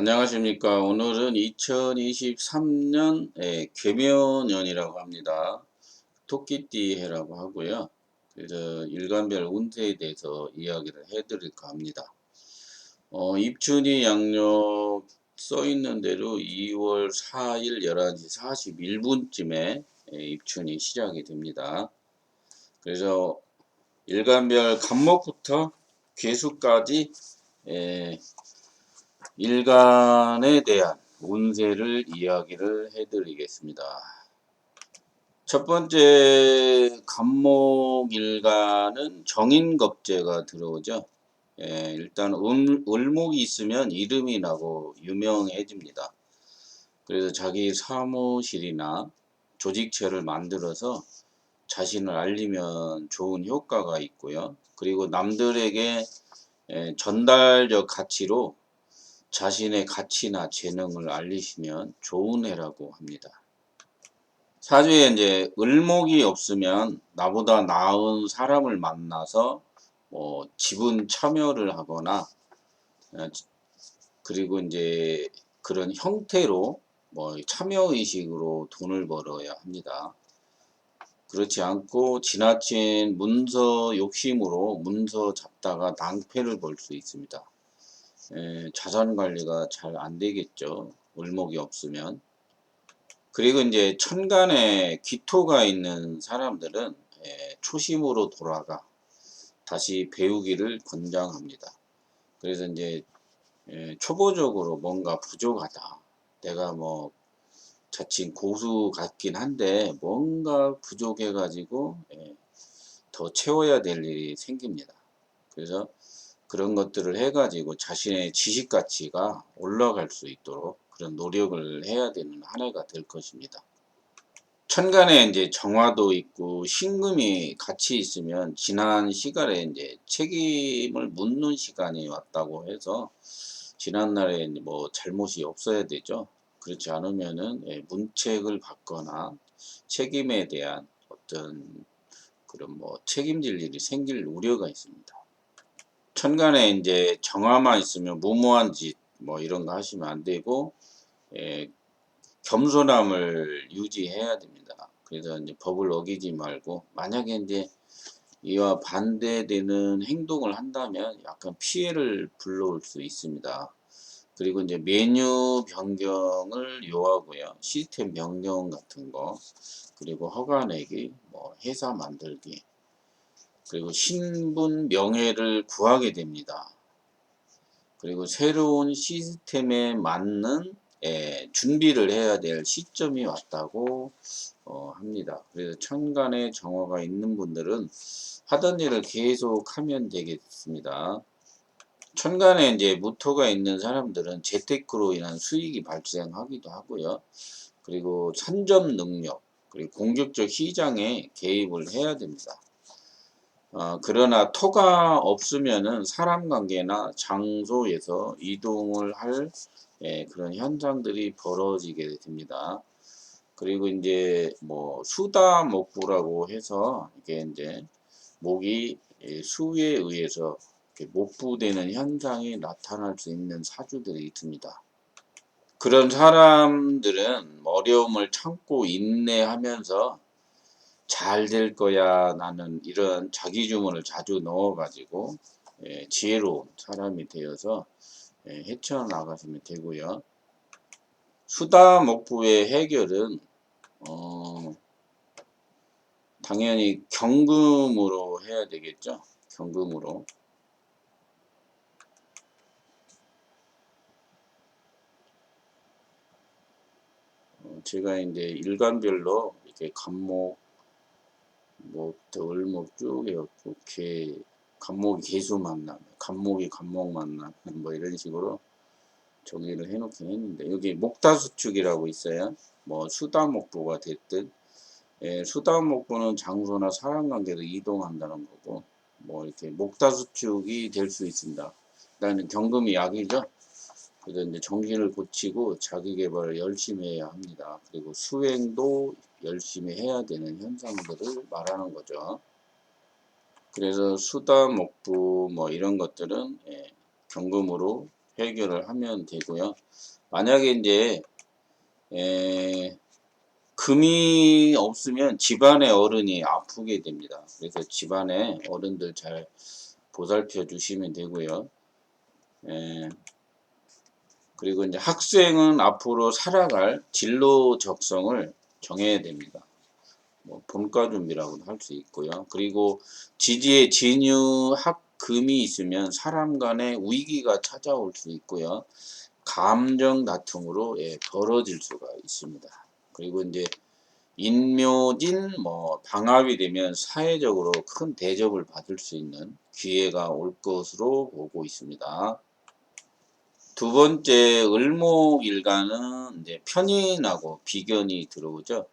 안녕하십니까. 오늘은 2023년 예, 개묘년이라고 합니다. 토끼띠 해라고 하고요. 그래서 일간별 운세에 대해서 이야기를 해드릴까 합니다. 어, 입춘이 양력 써 있는 대로 2월 4일 11시 41분쯤에 예, 입춘이 시작이 됩니다. 그래서 일간별 간목부터 괴수까지 예, 일간에 대한 운세를 이야기를 해드리겠습니다. 첫 번째 간목 일간은 정인겁제가 들어오죠. 예, 일단 을, 을목이 있으면 이름이 나고 유명해집니다. 그래서 자기 사무실이나 조직체를 만들어서 자신을 알리면 좋은 효과가 있고요. 그리고 남들에게 예, 전달적 가치로 자신의 가치나 재능을 알리시면 좋은 해라고 합니다. 사주에 이제 을목이 없으면 나보다 나은 사람을 만나서 뭐 지분 참여를 하거나 어, 그리고 이제 그런 형태로 뭐 참여 의식으로 돈을 벌어야 합니다. 그렇지 않고 지나친 문서 욕심으로 문서 잡다가 낭패를 볼 수 있습니다. 에, 자산 관리가 잘 안 되겠죠. 을목이 없으면. 그리고 이제 천간에 기토가 있는 사람들은 에, 초심으로 돌아가 다시 배우기를 권장합니다. 그래서 이제 에, 초보적으로 뭔가 부족하다. 내가 뭐 자칭 고수 같긴 한데 뭔가 부족해가지고 에, 더 채워야 될 일이 생깁니다. 그래서 그런 것들을 해가지고 자신의 지식 가치가 올라갈 수 있도록 그런 노력을 해야 되는 한 해가 될 것입니다. 천간에 이제 정화도 있고 신금이 같이 있으면 지난 시간에 이제 책임을 묻는 시간이 왔다고 해서 지난날에 뭐 잘못이 없어야 되죠. 그렇지 않으면은 예, 문책을 받거나 책임에 대한 어떤 그런 뭐 책임질 일이 생길 우려가 있습니다. 천간에 이제 정화만 있으면 무모한 짓 뭐 이런 거 하시면 안 되고 예, 겸손함을 유지해야 됩니다. 그래서 이제 법을 어기지 말고 만약에 이제 이와 반대되는 행동을 한다면 약간 피해를 불러올 수 있습니다. 그리고 이제 메뉴 변경을 요하고요. 시스템 변경 같은 거, 그리고 허가 내기, 뭐 회사 만들기, 그리고 신분 명예를 구하게 됩니다. 그리고 새로운 시스템에 맞는 예, 준비를 해야 될 시점이 왔다고 어, 합니다. 그래서 천간에 정화가 있는 분들은 하던 일을 계속 하면 되겠습니다. 천간에 이제 무토가 있는 사람들은 재테크로 인한 수익이 발생하기도 하고요. 그리고 선점 능력, 그리고 공격적 시장에 개입을 해야 됩니다. 어, 그러나 토가 없으면은 사람 관계나 장소에서 이동을 할 예, 그런 현상들이 벌어지게 됩니다. 그리고 이제 뭐 수다 목부라고 해서 이게 이제 목이 예, 수에 의해서 목부되는 현상이 나타날 수 있는 사주들이 있습니다. 그런 사람들은 어려움을 참고 인내하면서 잘 될 거야 나는 이런 자기 주문을 자주 넣어 가지고 예, 지혜로운 사람이 되어서 예, 헤쳐나가시면 되고요. 수다 목부의 해결은 어, 당연히 경금으로 해야 되겠죠. 경금으로. 어, 제가 이제 일간별로 이렇게 간목, 목부터 을목 쭉 해갖고 개, 간목이 개수 만남, 간목이 간목 만남, 뭐 이런 식으로 정리를 해놓긴 했는데 여기 목다수축이라고 있어요. 뭐 수다목부가 됐든 예, 수다목부는 장소나 사람관계로 이동한다는 거고 뭐 이렇게 목다수축이 될 수 있습니다. 일단은 경금이 약이죠. 그래서 이제 정신을 고치고 자기 개발을 열심히 해야 합니다. 그리고 수행도 열심히 해야 되는 현상들을 말하는 거죠. 그래서 수다, 목부 뭐 이런 것들은 예, 경금으로 해결을 하면 되고요. 만약에 이제 에, 금이 없으면 집안의 어른이 아프게 됩니다. 그래서 집안의 어른들 잘 보살펴 주시면 되고요. 에, 그리고 이제 학생은 앞으로 살아갈 진로 적성을 정해야 됩니다. 뭐 본과 준비라고도 할 수 있고요. 그리고 지지에 진유 학금이 있으면 사람 간의 위기가 찾아올 수 있고요. 감정 다툼으로 예, 벌어질 수가 있습니다. 그리고 이제 인묘진 뭐 방합이 되면 사회적으로 큰 대접을 받을 수 있는 기회가 올 것으로 보고 있습니다. 두 번째 을목일간은 이제 편인하고 비견이 들어오죠.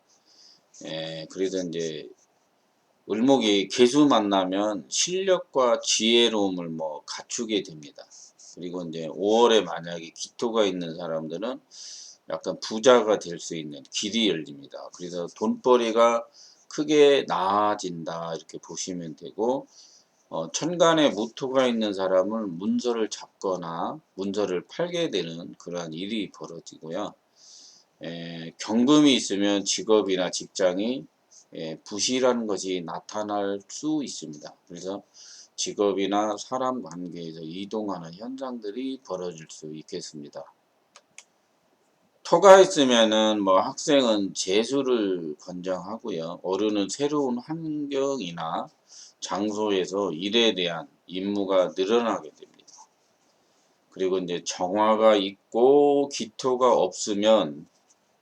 예, 그래서 이제 을목이 개수 만나면 실력과 지혜로움을 뭐 갖추게 됩니다. 그리고 이제 5월에 만약에 기토가 있는 사람들은 약간 부자가 될 수 있는 길이 열립니다. 그래서 돈벌이가 크게 나아진다 이렇게 보시면 되고 어, 천간에 무토가 있는 사람은 문서를 잡거나 문서를 팔게 되는 그러한 일이 벌어지고요. 에, 경금이 있으면 직업이나 직장이 에, 부실한 것이 나타날 수 있습니다. 그래서 직업이나 사람 관계에서 이동하는 현상들이 벌어질 수 있겠습니다. 토가 있으면은 뭐 학생은 재수를 권장하고요. 어른은 새로운 환경이나 장소에서 일에 대한 임무가 늘어나게 됩니다. 그리고 이제 정화가 있고 기토가 없으면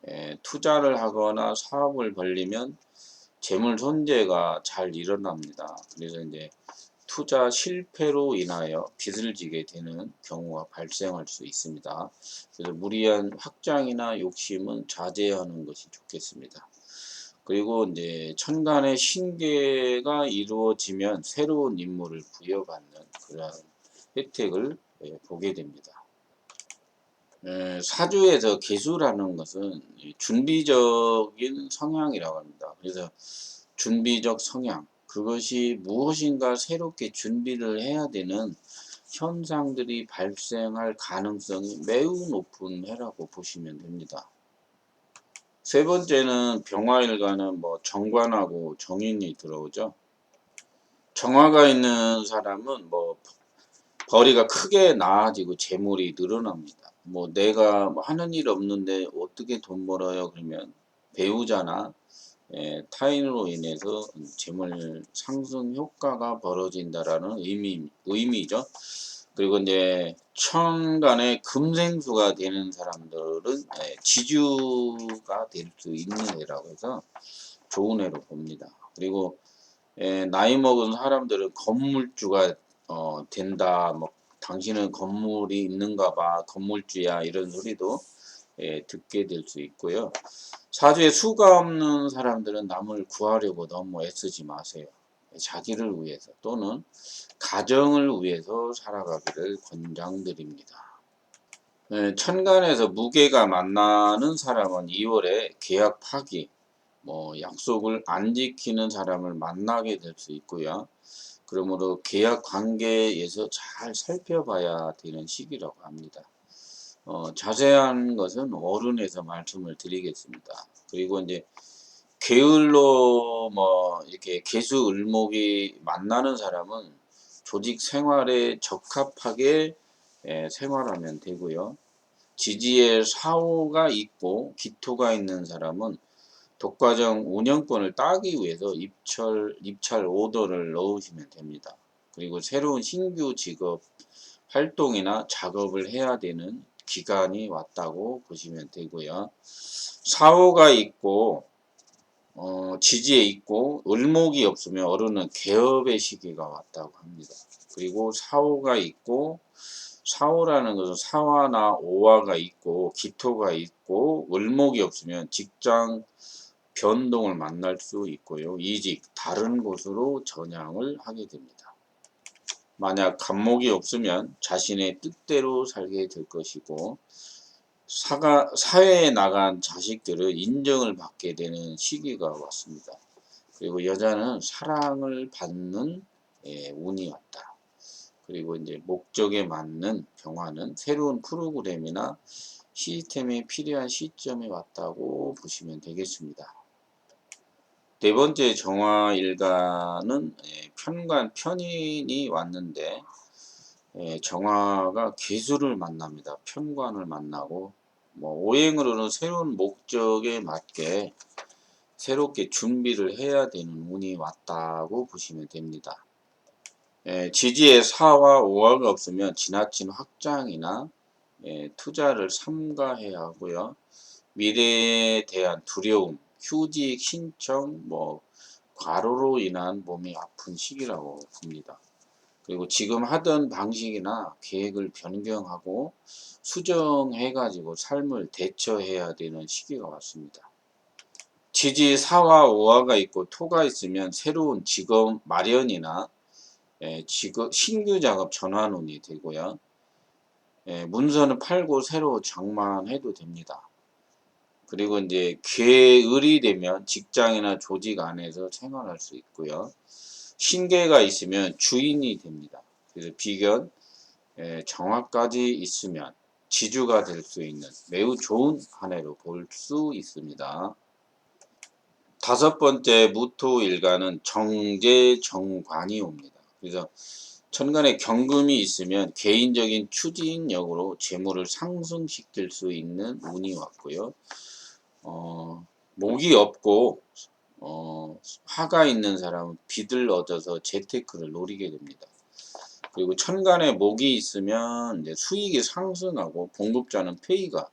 에, 투자를 하거나 사업을 벌리면 재물 손재가 잘 일어납니다. 그래서 이제 투자 실패로 인하여 빚을 지게 되는 경우가 발생할 수 있습니다. 그래서 무리한 확장이나 욕심은 자제하는 것이 좋겠습니다. 그리고 이제 천간의 신계가 이루어지면 새로운 임무를 부여받는 그런 혜택을 예, 보게 됩니다. 에, 사주에서 개수라는 것은 이 준비적인 성향이라고 합니다. 그래서 준비적 성향, 그것이 무엇인가 새롭게 준비를 해야 되는 현상들이 발생할 가능성이 매우 높은 해라고 보시면 됩니다. 세 번째는 병화일간은 뭐 정관하고 정인이 들어오죠. 정화가 있는 사람은 뭐 벌이가 크게 나아지고 재물이 늘어납니다. 뭐 내가 뭐 하는 일 없는데 어떻게 돈 벌어요? 그러면 배우자나 예, 타인으로 인해서 재물 상승 효과가 벌어진다라는 의미, 의미죠. 그리고 이제 천간에 금생수가 되는 사람들은 예, 지주가 될 수 있는 해라고 해서 좋은 해로 봅니다. 그리고 예, 나이 먹은 사람들은 건물주가 어, 된다. 뭐 당신은 건물이 있는가 봐. 건물주야. 이런 소리도 예, 듣게 될 수 있고요. 사주에 수가 없는 사람들은 남을 구하려고 너무 애쓰지 마세요. 자기를 위해서 또는 가정을 위해서 살아가기를 권장드립니다. 네, 천간에서 무게가 만나는 사람은 2월에 계약 파기, 뭐 약속을 안 지키는 사람을 만나게 될 수 있고요. 그러므로 계약 관계에서 잘 살펴봐야 되는 시기라고 합니다. 어, 자세한 것은 어른에서 말씀을 드리겠습니다. 그리고 이제 게을로 뭐 이렇게 개수 을목이 만나는 사람은 조직 생활에 적합하게 예, 생활하면 되고요. 지지에 사오가 있고 기토가 있는 사람은 독과정 운영권을 따기 위해서 입철, 입찰 오더를 넣으시면 됩니다. 그리고 새로운 신규 직업 활동이나 작업을 해야 되는 기간이 왔다고 보시면 되고요. 사오가 있고 어, 지지에 있고 을목이 없으면 어른은 개업의 시기가 왔다고 합니다. 그리고 사오가 있고 사오라는 것은 사화나 오화가 있고 기토가 있고 을목이 없으면 직장 변동을 만날 수 있고요. 이직 다른 곳으로 전향을 하게 됩니다. 만약 간목이 없으면 자신의 뜻대로 살게 될 것이고 사가, 사회에 나간 자식들을 인정을 받게 되는 시기가 왔습니다. 그리고 여자는 사랑을 받는 예, 운이 왔다. 그리고 이제 목적에 맞는 병화는 새로운 프로그램이나 시스템이 필요한 시점에 왔다고 보시면 되겠습니다. 네 번째 정화 일가는 예, 편관 편인이 왔는데 예, 정화가 개수를 만납니다. 편관을 만나고 뭐 오행으로는 새로운 목적에 맞게 새롭게 준비를 해야 되는 운이 왔다고 보시면 됩니다. 예, 지지에 4와 5화가 없으면 지나친 확장이나 예, 투자를 삼가해야 하고요. 미래에 대한 두려움, 휴직 신청, 뭐 과로로 인한 몸이 아픈 시기라고 봅니다. 그리고 지금 하던 방식이나 계획을 변경하고 수정해가지고 삶을 대처해야 되는 시기가 왔습니다. 지지 4와 5화가 있고 토가 있으면 새로운 직업 마련이나 예, 직업 신규 작업 전환운이 되고요. 예, 문서는 팔고 새로 장만해도 됩니다. 그리고 이제 괴을이 되면 직장이나 조직 안에서 생활할 수 있고요. 신계가 있으면 주인이 됩니다. 그래서 비견, 예, 정화까지 있으면 지주가 될 수 있는 매우 좋은 한 해로 볼 수 있습니다. 다섯 번째 무토 일가는 정제 정관이 옵니다. 그래서 천간에 경금이 있으면 개인적인 추진력으로 재물을 상승시킬 수 있는 운이 왔고요. 어, 목이 없고 어, 화가 있는 사람은 빚을 얻어서 재테크를 노리게 됩니다. 그리고 천간에 목이 있으면 수익이 상승하고 공급자는 페이가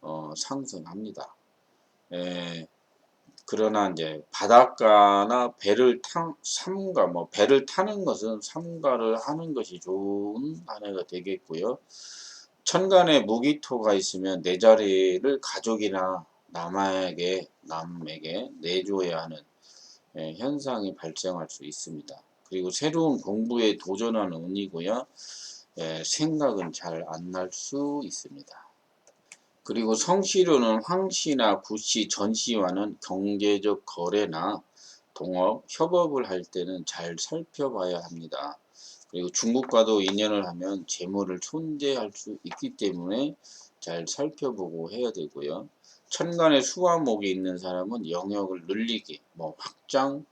어, 상승합니다. 예, 그러나 이제 바닷가나 배를 타, 삼가 뭐 배를 타는 것은 삼가를 하는 것이 좋은 한 해가 되겠고요. 천간에 무기토가 있으면 내 자리를 가족이나 남에게 남에게 내줘야 하는 예, 현상이 발생할 수 있습니다. 그리고 새로운 공부에 도전하는 운이고요. 예, 생각은 잘 안 날 수 있습니다. 그리고 성씨료는 황씨나 구씨, 전씨와는 경제적 거래나 동업, 협업을 할 때는 잘 살펴봐야 합니다. 그리고 중국과도 인연을 하면 재물을 손재할 수 있기 때문에 잘 살펴보고 해야 되고요. 천간에 수화목이 있는 사람은 영역을 늘리기, 뭐 확장,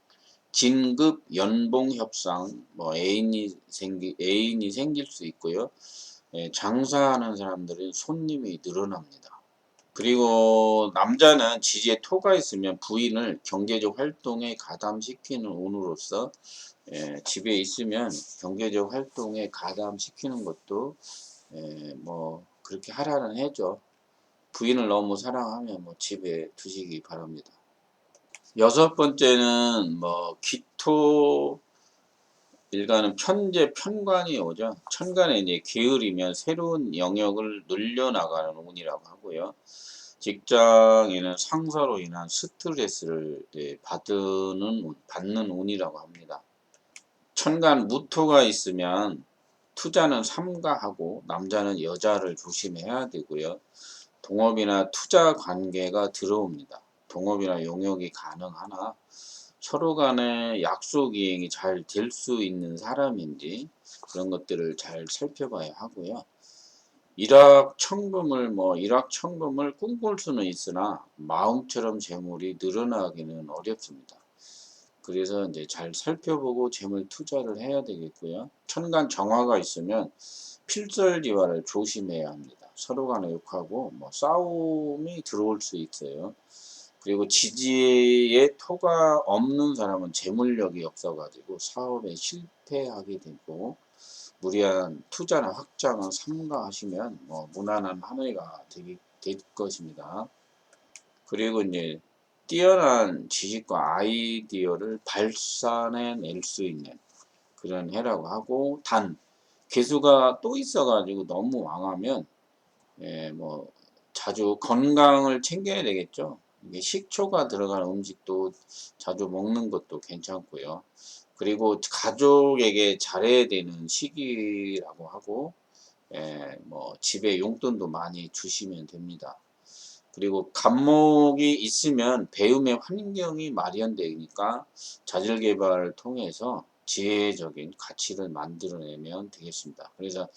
진급, 연봉 협상, 뭐 애인이 생기 애인이 생길 수 있고요. 예, 장사하는 사람들은 손님이 늘어납니다. 그리고 남자는 지지에 토가 있으면 부인을 경제적 활동에 가담시키는 운으로서 예, 집에 있으면 경제적 활동에 가담시키는 것도 예, 뭐 그렇게 하라는 해죠. 부인을 너무 사랑하면 뭐 집에 두시기 바랍니다. 여섯 번째는 뭐 기토 일간은 편제 편관이 오죠. 천간에 이제 게으르면 새로운 영역을 늘려나가는 운이라고 하고요. 직장에는 상사로 인한 스트레스를 받는 받는 운이라고 합니다. 천간 무토가 있으면 투자는 삼가하고 남자는 여자를 조심해야 되고요. 동업이나 투자 관계가 들어옵니다. 동업이나 용역이 가능하나 서로 간의 약속 이행이 잘 될 수 있는 사람인지 그런 것들을 잘 살펴봐야 하고요. 일확천금을 뭐 일확천금을 꿈꿀 수는 있으나 마음처럼 재물이 늘어나기는 어렵습니다. 그래서 이제 잘 살펴보고 재물 투자를 해야 되겠고요. 천간 정화가 있으면 필설기화를 조심해야 합니다. 서로 간에 욕하고 뭐 싸움이 들어올 수 있어요. 그리고 지지에 토가 없는 사람은 재물력이 없어가지고 사업에 실패하게 되고 무리한 투자나 확장을 삼가하시면 뭐 무난한 한 해가 되기, 될 것입니다. 그리고 이제 뛰어난 지식과 아이디어를 발산해낼 수 있는 그런 해라고 하고 단 개수가 또 있어가지고 너무 왕하면 예, 뭐 자주 건강을 챙겨야 되겠죠. 이게 식초가 들어간 음식도 자주 먹는 것도 괜찮고요. 그리고 가족에게 잘해야 되는 시기라고 하고, 예, 뭐 집에 용돈도 많이 주시면 됩니다. 그리고 간목이 있으면 배움의 환경이 마련되니까 자질 개발을 통해서 지혜적인 가치를 만들어내면 되겠습니다. 그래서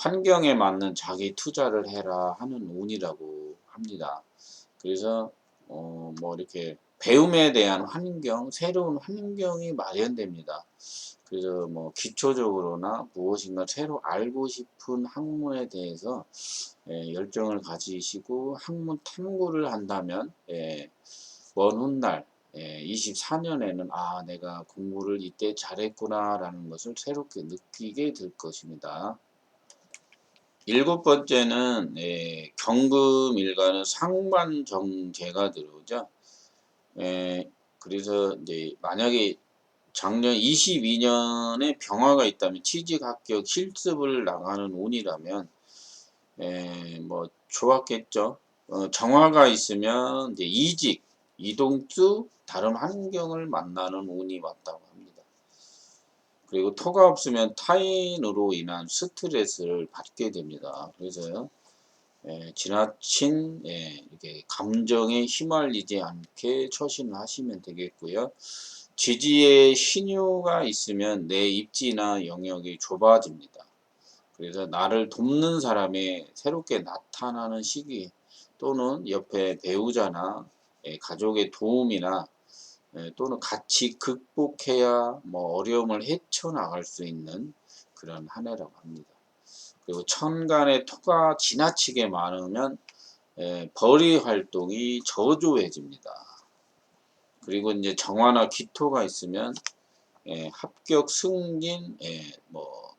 환경에 맞는 자기 투자를 해라 하는 운이라고 합니다. 그래서 어, 뭐 이렇게 배움에 대한 환경, 새로운 환경이 마련됩니다. 그래서 뭐 기초적으로나 무엇인가 새로 알고 싶은 학문에 대해서 예, 열정을 가지시고 학문 탐구를 한다면 예, 먼 훗날 예, 24년에는 아 내가 공부를 이때 잘했구나 라는 것을 새롭게 느끼게 될 것입니다. 일곱 번째는 예, 경금 일가는 상반정제가 들어오죠. 예, 그래서 이제 만약에 작년 22년에 병화가 있다면 취직 합격 실습을 나가는 운이라면 에, 뭐 좋았겠죠. 어, 정화가 있으면 이제 이직, 이동수 다른 환경을 만나는 운이 왔다고 합니다. 그리고 토가 없으면 타인으로 인한 스트레스를 받게 됩니다. 그래서 예, 지나친 예, 이렇게 감정에 휘말리지 않게 처신을 하시면 되겠고요. 지지에 신유가 있으면 내 입지나 영역이 좁아집니다. 그래서 나를 돕는 사람이 새롭게 나타나는 시기 또는 옆에 배우자나 예, 가족의 도움이나 예, 또는 같이 극복해야 뭐 어려움을 헤쳐나갈 수 있는 그런 한 해라고 합니다. 그리고 천간의 토가 지나치게 많으면 예, 벌이 활동이 저조해집니다. 그리고 이제 정화나 기토가 있으면 예, 합격 승진 예, 뭐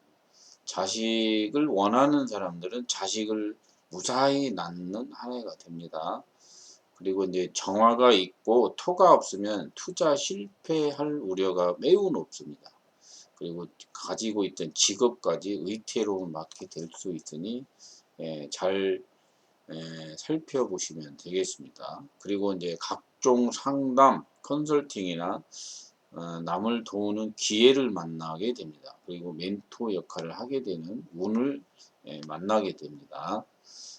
자식을 원하는 사람들은 자식을 무사히 낳는 한 해가 됩니다. 그리고 이제 정화가 있고 토가 없으면 투자 실패할 우려가 매우 높습니다. 그리고 가지고 있던 직업까지 의태로움을 맡게 될 수 있으니 예, 잘 예, 살펴보시면 되겠습니다. 그리고 이제 각종 상담, 컨설팅이나 어, 남을 도우는 기회를 만나게 됩니다. 그리고 멘토 역할을 하게 되는 운을 예, 만나게 됩니다.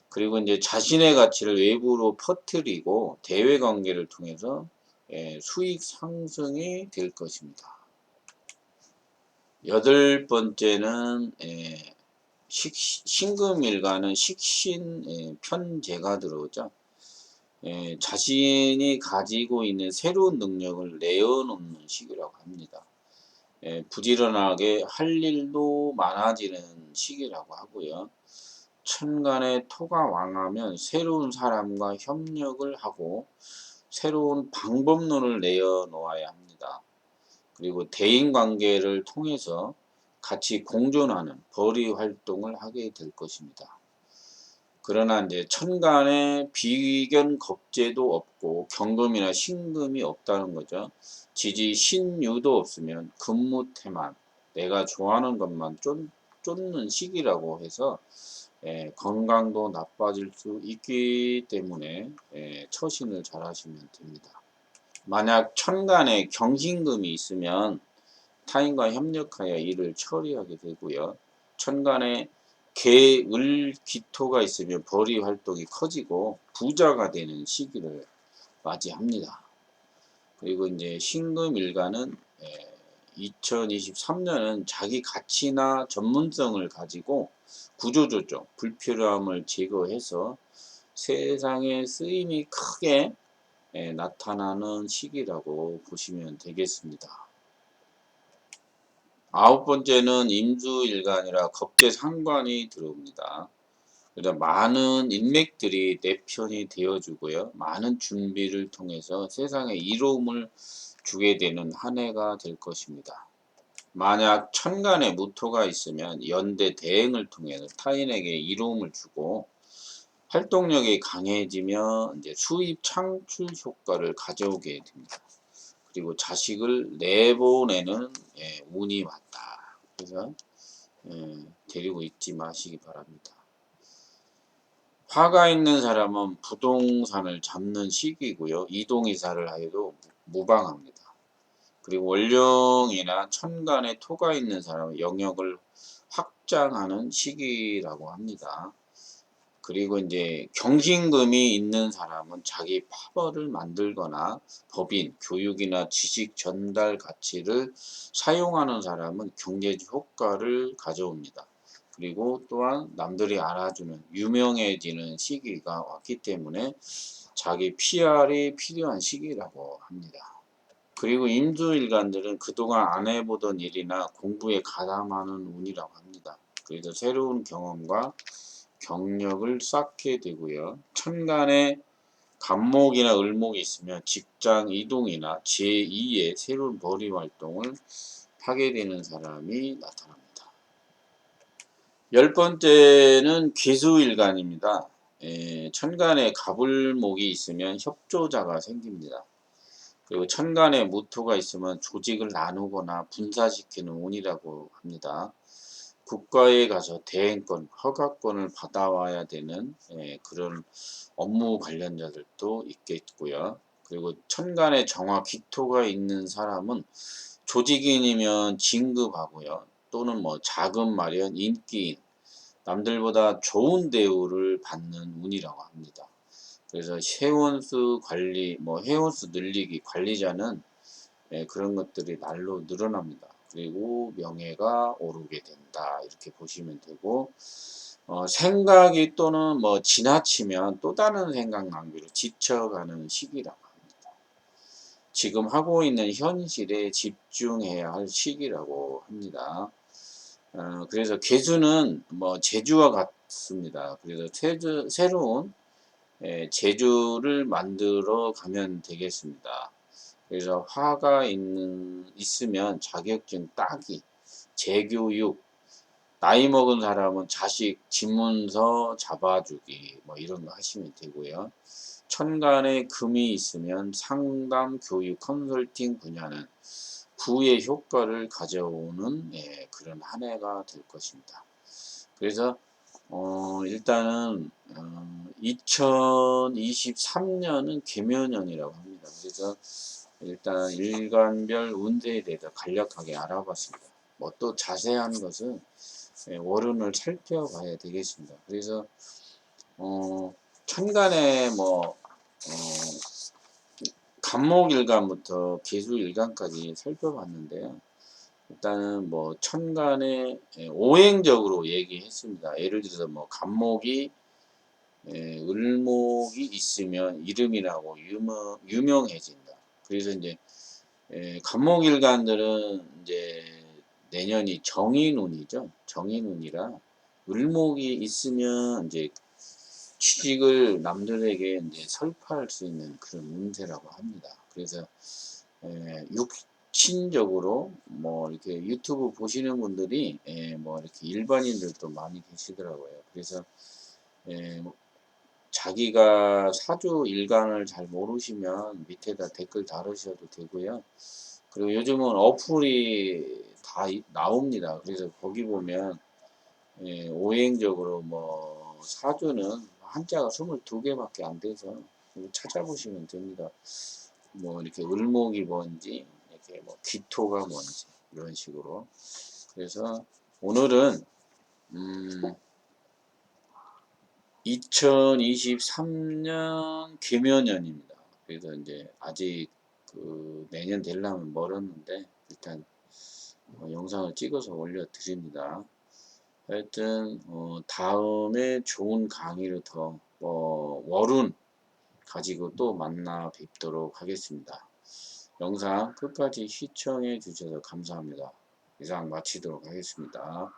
그리고 이제 자신의 가치를 외부로 퍼뜨리고 대외 관계를 통해서 예, 수익 상승이 될 것입니다. 여덟 번째는 예, 식, 신금일가는 식신 예, 편제가 들어오죠. 예, 자신이 가지고 있는 새로운 능력을 내어놓는 시기라고 합니다. 예, 부지런하게 할 일도 많아지는 시기라고 하고요. 천간에 토가 왕하면 새로운 사람과 협력을 하고 새로운 방법론을 내어놓아야 합니다. 그리고 대인 관계를 통해서 같이 공존하는 벌이 활동을 하게 될 것입니다. 그러나 이제 천간에 비견 겁재도 없고 경금이나 신금이 없다는 거죠. 지지 신유도 없으면 근무태만 내가 좋아하는 것만 쫓, 쫓는 시기라고 해서 예, 건강도 나빠질 수 있기 때문에 예, 처신을 잘 하시면 됩니다. 만약 천간에 경신금이 있으면 타인과 협력하여 일을 처리하게 되고요. 천간에 개, 을, 기토가 있으면 벌이 활동이 커지고 부자가 되는 시기를 맞이합니다. 그리고 이제 신금 일가는 2023년은 자기 가치나 전문성을 가지고 구조조정, 불필요함을 제거해서 세상에 쓰임이 크게 나타나는 시기라고 보시면 되겠습니다. 아홉 번째는 임수일간이라 겁재 상관이 들어옵니다. 그래서 많은 인맥들이 내 편이 되어주고요. 많은 준비를 통해서 세상에 이로움을 주게 되는 한 해가 될 것입니다. 만약 천간에 무토가 있으면 연대 대행을 통해서 타인에게 이로움을 주고 활동력이 강해지면 이제 수입 창출 효과를 가져오게 됩니다. 그리고 자식을 내보내는 예, 운이 왔다. 그래서 예, 데리고 있지 마시기 바랍니다. 화가 있는 사람은 부동산을 잡는 시기고요. 이동이사를 해도 무방합니다. 그리고 월령이나 천간에 토가 있는 사람은 영역을 확장하는 시기라고 합니다. 그리고 이제 경신금이 있는 사람은 자기 파벌을 만들거나 법인, 교육이나 지식 전달 가치를 사용하는 사람은 경제적 효과를 가져옵니다. 그리고 또한 남들이 알아주는 유명해지는 시기가 왔기 때문에 자기 PR이 필요한 시기라고 합니다. 그리고 임수일간들은 그동안 안 해보던 일이나 공부에 가담하는 운이라고 합니다. 그래서 새로운 경험과 경력을 쌓게 되고요. 천간에 간목이나 을목이 있으면 직장 이동이나 제2의 새로운 벌이 활동을 하게 되는 사람이 나타납니다. 열 번째는 괴수일간입니다. 에, 천간에 갑을목이 있으면 협조자가 생깁니다. 그리고 천간에 무토가 있으면 조직을 나누거나 분사시키는 운이라고 합니다. 국가에 가서 대행권, 허가권을 받아와야 되는 예, 그런 업무 관련자들도 있겠고요. 그리고 천간에 정화 기토가 있는 사람은 조직인이면 진급하고요. 또는 뭐 자금 마련, 인기인, 남들보다 좋은 대우를 받는 운이라고 합니다. 그래서 회원수 관리, 뭐 회원수 늘리기 관리자는 예, 그런 것들이 날로 늘어납니다. 그리고 명예가 오르게 된다 이렇게 보시면 되고 어, 생각이 또는 뭐 지나치면 또 다른 생각 낭비로 지쳐가는 시기라고 합니다. 지금 하고 있는 현실에 집중해야 할 시기라고 합니다. 어, 그래서 개수는 뭐 제주와 같습니다. 그래서 세주, 새로운 예, 제주를 만들어 가면 되겠습니다. 그래서 화가 있는 있으면 자격증 따기, 재교육, 나이 먹은 사람은 자식 집문서 잡아주기 뭐 이런 거 하시면 되고요. 천간에 금이 있으면 상담, 교육, 컨설팅 분야는 부의 효과를 가져오는 예, 그런 한 해가 될 것입니다. 그래서 어, 일단은 어, 2023년은 개묘년이라고 합니다. 그래서 일단 일간별 운세에 대해서 간략하게 알아봤습니다. 뭐 또 자세한 것은 예, 월운을 살펴봐야 되겠습니다. 그래서 어, 천간에 뭐 어, 간목일간부터 개수일간까지 살펴봤는데요. 일단은 뭐 천간에 예, 오행적으로 얘기했습니다. 예를 들어서 뭐 간목이 예, 을목이 있으면 이름이라고 유명, 유명해진다. 그래서 이제 예, 간목일간들은 이제 내년이 정인운이죠. 정인운이라 을목이 있으면 이제 취직을 남들에게 이제 설파할 수 있는 그런 운세라고 합니다. 그래서 에, 육친적으로 뭐 이렇게 유튜브 보시는 분들이 에, 뭐 이렇게 일반인들도 많이 계시더라고요. 그래서 자기가 사주 일간을 잘 모르시면 밑에다 댓글 달으셔도 되고요. 그리고 요즘은 어플이 다 나옵니다. 그래서 거기 보면 예, 오행적으로 뭐 사주는 한자가 22개밖에 안 돼서 찾아보시면 됩니다. 뭐 이렇게 을목이 뭔지 이렇게 뭐 기토가 뭔지 이런 식으로 그래서 오늘은 음 2023년 개묘년입니다. 그래서 이제 아직 그 내년 되려면 멀었는데 일단 어, 영상을 찍어서 올려드립니다. 하여튼 어, 다음에 좋은 강의로 더 어, 월운 가지고 또 만나 뵙도록 하겠습니다. 영상 끝까지 시청해 주셔서 감사합니다. 이상 마치도록 하겠습니다.